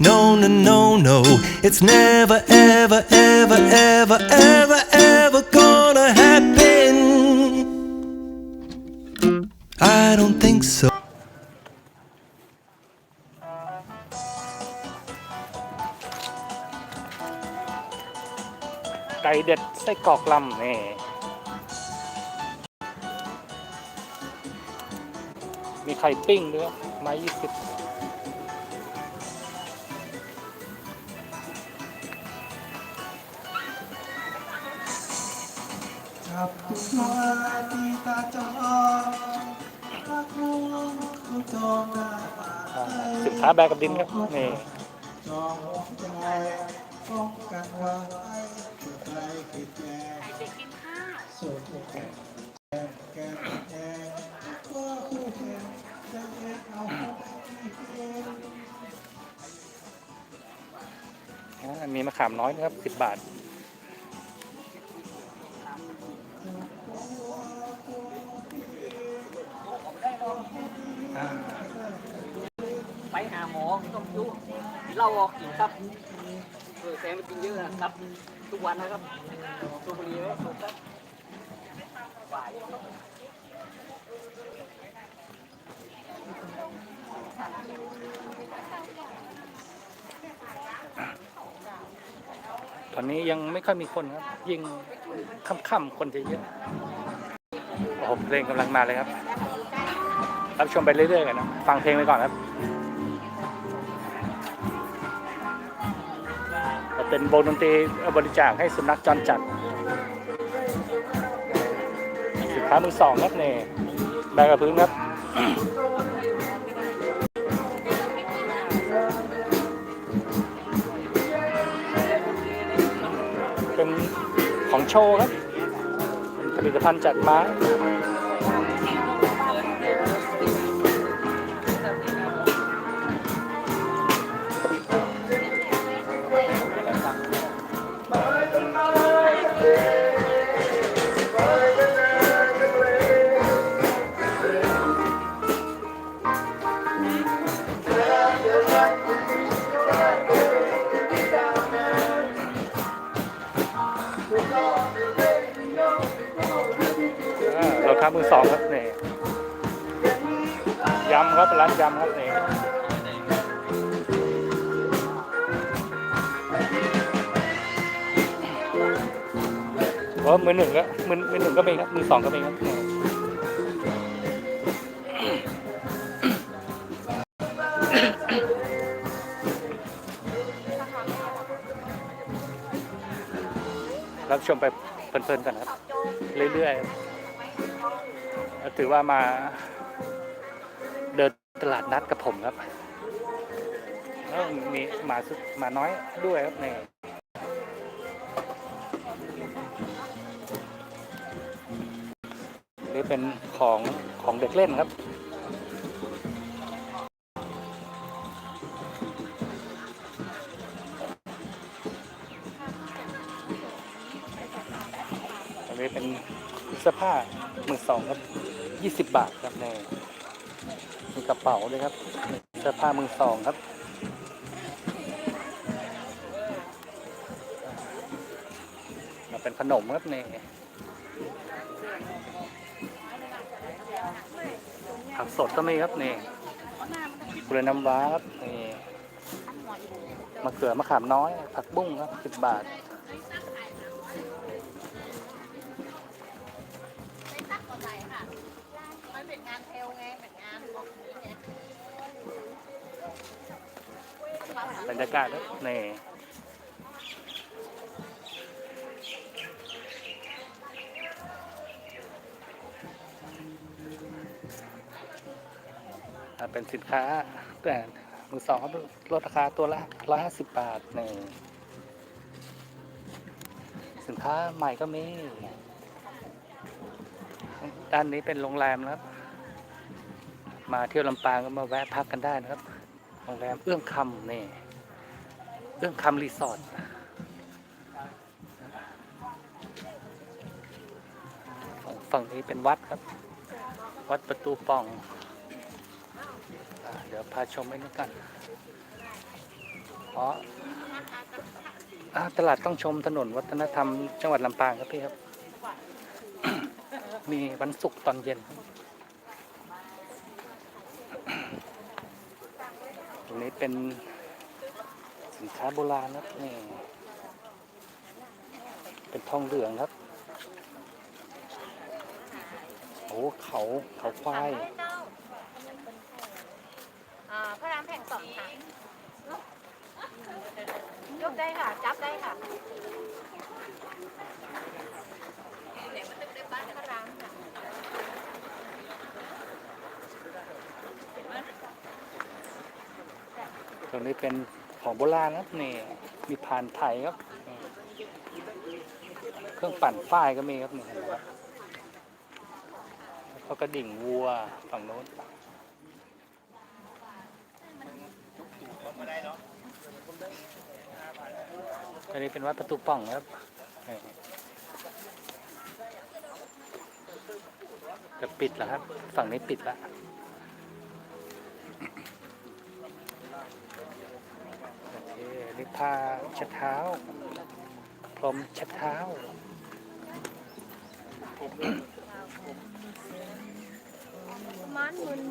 No, no, no, no. It's never, ever, ever, ever, ever, ever gonna happen. I don't think so. ไก่เด็ดไส้กรอกลำนี่มีไข่ปิ้งด้วยไม้ยี่สิบ ตาจอรักน้องเขาจองได้มาสินค้าแบกกับดินครับนี่จองหัวใจป้องกันไว้สุดใจคิดแย่สุดแก่แก่แก่แก่ก็คู่แข่งจะแย่เอาไปเองอ่ามีมะขามน้อยนะครับสิบบาท ออกกินครับเออแสงมันกินเยอะนะครับ ทุกวันนะครับสูบบุหรี่ไว้สูบครับฝ่ายตอนนี้ยังไม่ค่อยมีคนครับ ยิ่งค่ำๆคนจะเยอะโอ้โหเพลงกำลังมาเลยครับ รับชมไปเรื่อยๆกันนะ ฟังเพลงไปก่อนครับ เป็นวงดนตรีบริจาคให้สุนัขจรจัดสินค้ามือสองครับเนี่ยแบกกับพื้นครับเป็นของโชว์ครับเป็นผลิตภัณฑ์จากไม้ อมือหนึ่งก็มือมือหนึ่งก็มีครับมือสองก็มีครับรับชมไปเพลินๆกันครับ เรื่อยๆถือว่ามาเดินตลาดนัดกับผมครับแล้วมีหมาสุหมาน้อยด้วยครับนี่ นี่เป็นของของเด็กเล่นครับ อันนี้เป็นเสื้อผ้ามือสองครับยี่สิบบาทครับนี่มีกระเป๋าด้วยครับเสื้อผ้ามือสองครับมาเป็นขนมครับนี่ ผักสดก็มีครับนี่กุเลยน้ำว้าครับนี่มะเขือมะขามน้อย ผักบุ้งครับสิบบาท บรรยากาศครับนี่ เป็นสินค้าแต่มือสองครับลดราคาตัวละร้อยห้าสิบบาทนี่สสินค้าใหม่ก็มี ด้านนี้เป็นโรงแรมนะครับ มาเที่ยวลำปางก็มาแวะพักกันได้นะครับ โรงแรมเอื้องคำนี่ เอื้องคำรีสอร์ทฝั่งนี้เป็นวัดครับ วัดประตูป่อง เดี๋ยวพาชมไปนู่นกันอ๋อตลาดต้องชมถนนวัฒนธรรมจังหวัดลำปางครับพี่ครับ มีวันศุกร์ตอนเย็นตรงนี้เป็นสินค้าโบราณครับนี่เป็นทองเหลืองครับโอ้เขาเขาควาย อ่าพระรามแผง สองค่ะยกได้ค่ะ จับได้ค่ะเดี๋ยวมันตึกได้บ้านพระรามค่ะตรงนี้เป็นของโบราณครับนี่มีพานไทยครับ เครื่องปั่นฝ้ายก็มีครับนี่เห็นไหมครับแล้วก็ดิ่งวัวฝั่งโน้น นนี้เป็นวัดประตูป่องครับจะปิดแล้วครับ ฝั่งนี้ปิดล้วโอเคนี่ผ้าเช็ดเท้า พรมเช็ดเท้ามันมึน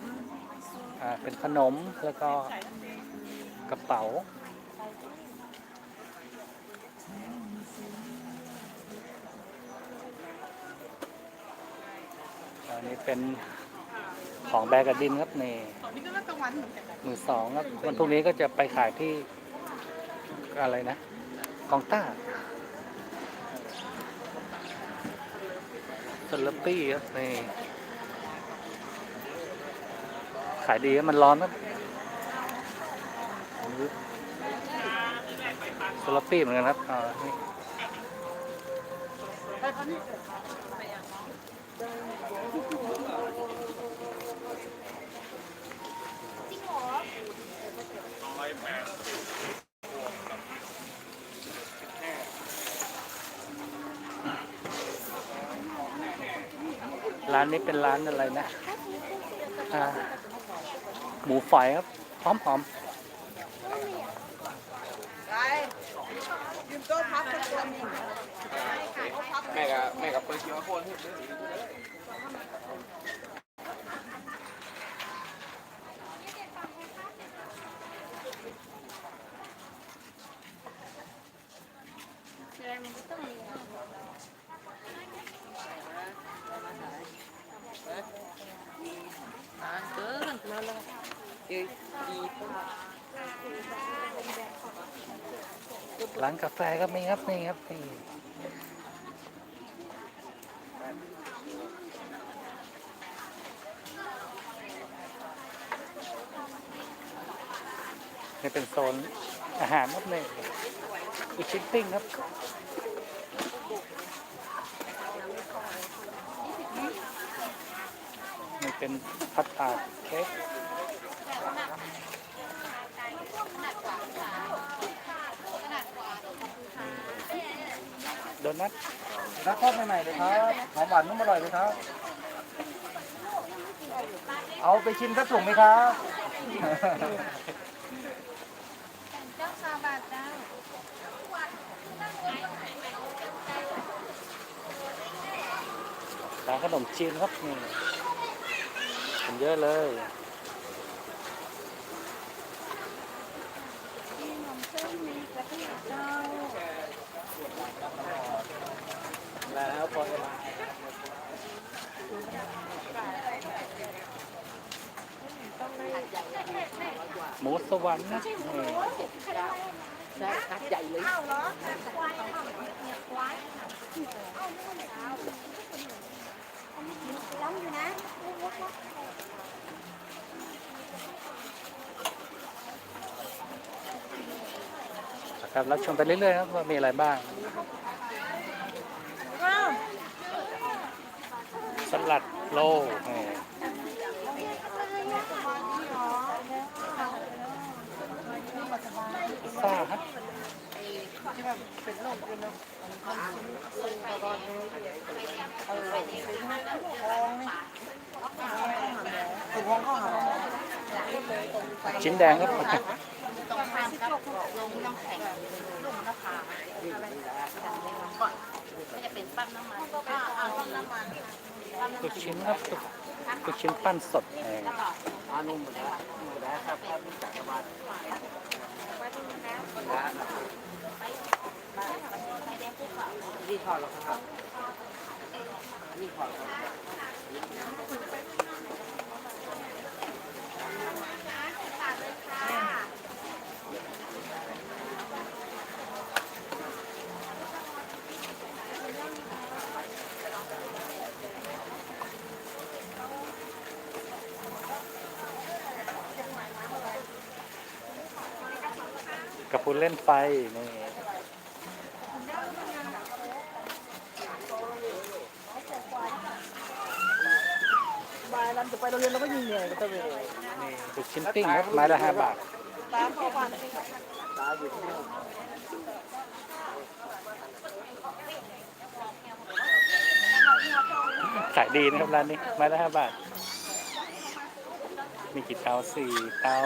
อ่า เป็นขนมแล้วก็กระเป๋า อันนี้เป็นของแบรกดินครับนี่มือสองครับวันพรุ่งนี้ก็จะไปขายที่อะไรนะกองต้าสลัปปี้ครับนี่ ขายดีมันร้อนครับสลัปปี้เหมือนกันครับอ่านี่ร้านนี้เป็นร้านอะไรนะ อ่า หมูฝอยครับหอมหอมแม่กับแม่กับเปิดคิวอาร์โค้ดให้ร้านกาแฟก็มีครับนี่ครับนี่นี่เป็นโซนอาหารครับนี่อีชิปปิ้งครับนี่เป็นพัตตาเค้ก โดนัทนักทอดใหม่ๆเลยครับหอมหวานนุ่มอร่อยเลยครับ เอาไปชิมสักถุงไหมครับเจ้าซาบาเจ้าร้านขนมจีนครับนี่คนเยอะเลย มีนมเส้นมีกะทิเจ้า แล้วพอเวลาหมู สวรรค์นะนี่คัดใหญ่เลยข้าวเหรอควายควายล้ำอยู่นะครับรับชมไปเรื่อยๆครับว่ามีอะไรบ้างสลัดโล นี่พิซซ่าฮะชิ้นแดงครับตรงข้ามกับลงน้ำแข็งลุ่มน้ำผาก่อนก็จะเป็นปั้นน้ำมันอ่าอ่าปั้นน้ำมันปั้นน้ำลูมักนชิ้นครับลูกลูกชิ้นปั้นสดเองอานุ่มหมดแล้วหมดแล้วครับ นี่ทอดแล้วครับนี่ทอดแล้วครับ กระพุนเล่นไฟนี่บายรันจะไปโรงเรียนเราก็ยิงเนี่ยก็ต้องเลยนี่ลูกชิ้นปิ้งครับไม้ละห้าบาทตามพ่อบ้านตาอยู่ที่นี่ขายดีนะครับร้านนี้ไม้ละห้าบาท มีกี่เตาสี่เตา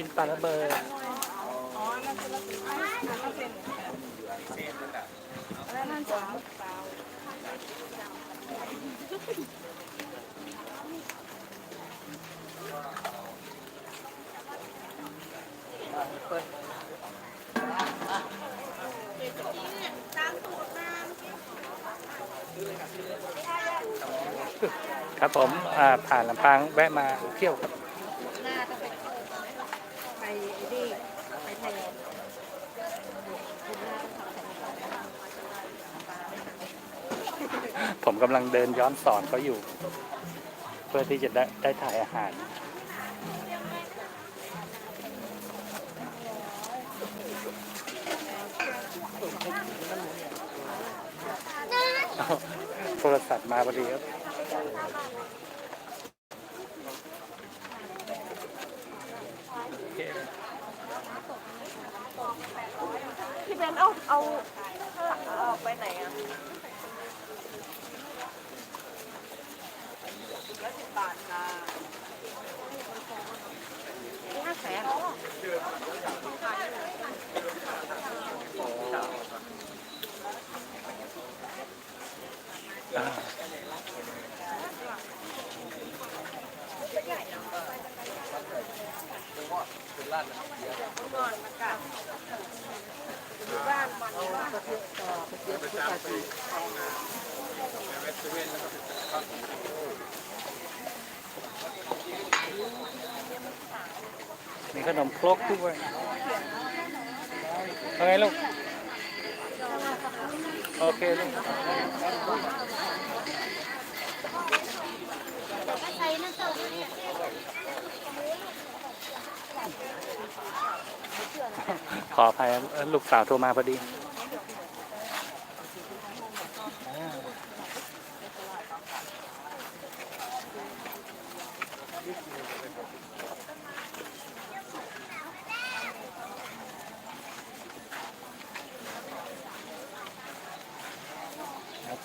ชิ้นปลาระเบิดครับผมผ่านลำปางแวะมาเที่ยวครับ หน้าต้องไปไปดีไปไทยแลนด์ ผม กำลังเดินย้อนสอนเขาอยู่ เพื่อที่จะได้ได้ถ่ายอาหาร โทรศัพท์มาพอดีครับพี่เบนเอาเอาเอาไปไหนอะแล้วสิบบาทค่ะห้าแสน อ่า มีขนมครกด้วยเอาไงลูก โอเคลูกขออภัยลูกสาวโทรมาพอดี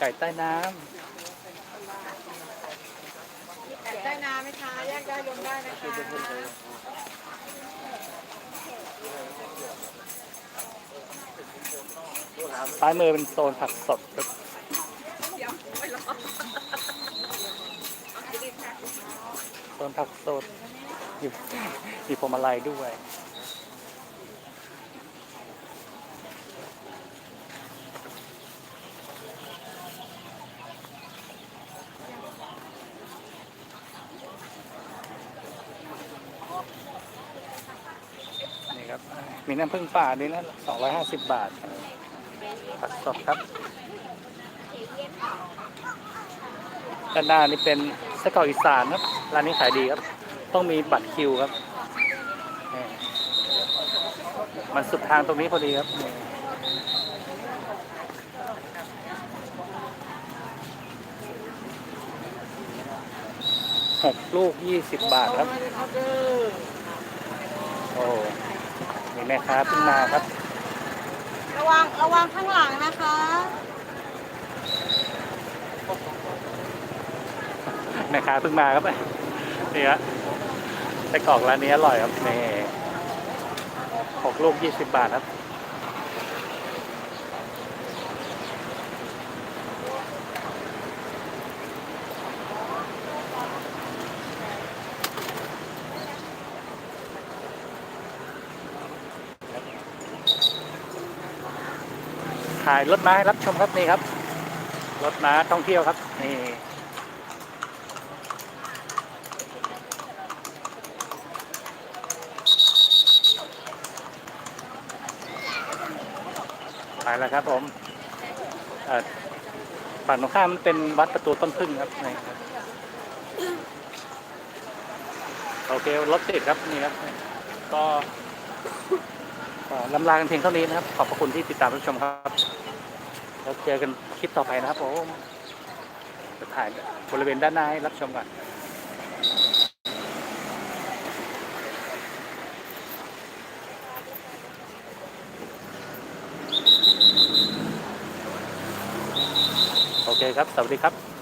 ก่ใต้น้ได้นาไหมคะแยกได้ลงได้นะคะำซ้ายมือเป็นโซนผักสดครับโซนผักสดมีมีพวงมาลัยด้วย มีน้ำผึ้งป่านี่นะ250บาท ผักสดครับ ด้านหน้านี่เป็นไส้กรอกอีสานครับ ร้านนี้ขายดีครับ ต้องมีบัตรคิวครับ มันสุดทางตรงนี้พอดีครับหกลูกยี่สิบบาทครับ โอ้ มีแม่ค้าเพิ่งมาครับ ระวังระวังข้างหลังนะคะ แม่ค้าเพิ่งมาครับนี่ฮะไส้กรอกร้านนี้อร่อยครับนี่หกลูกยี่สิบบาทครับ ถ่ายรถม้าให้รับชมครับนี่ครับ รถม้าท่องเที่ยวครับนี่ไปแล้วครับผมฝั่งตรงข้ามเป็นวัดประตูต้นพึ่งครับนี่ครับโอเครถติดครับนี่ครับก็ก็ลำลากันเพียงเท่านี้นะครับ ขอบพระคุณที่ติดตามรับชมครับ แล้วเจอกันคลิปต่อไปนะครับผมจะถ่ายบริเวณด้านหน้าให้รับชมก่อนโอเคครับ สวัสดีครับ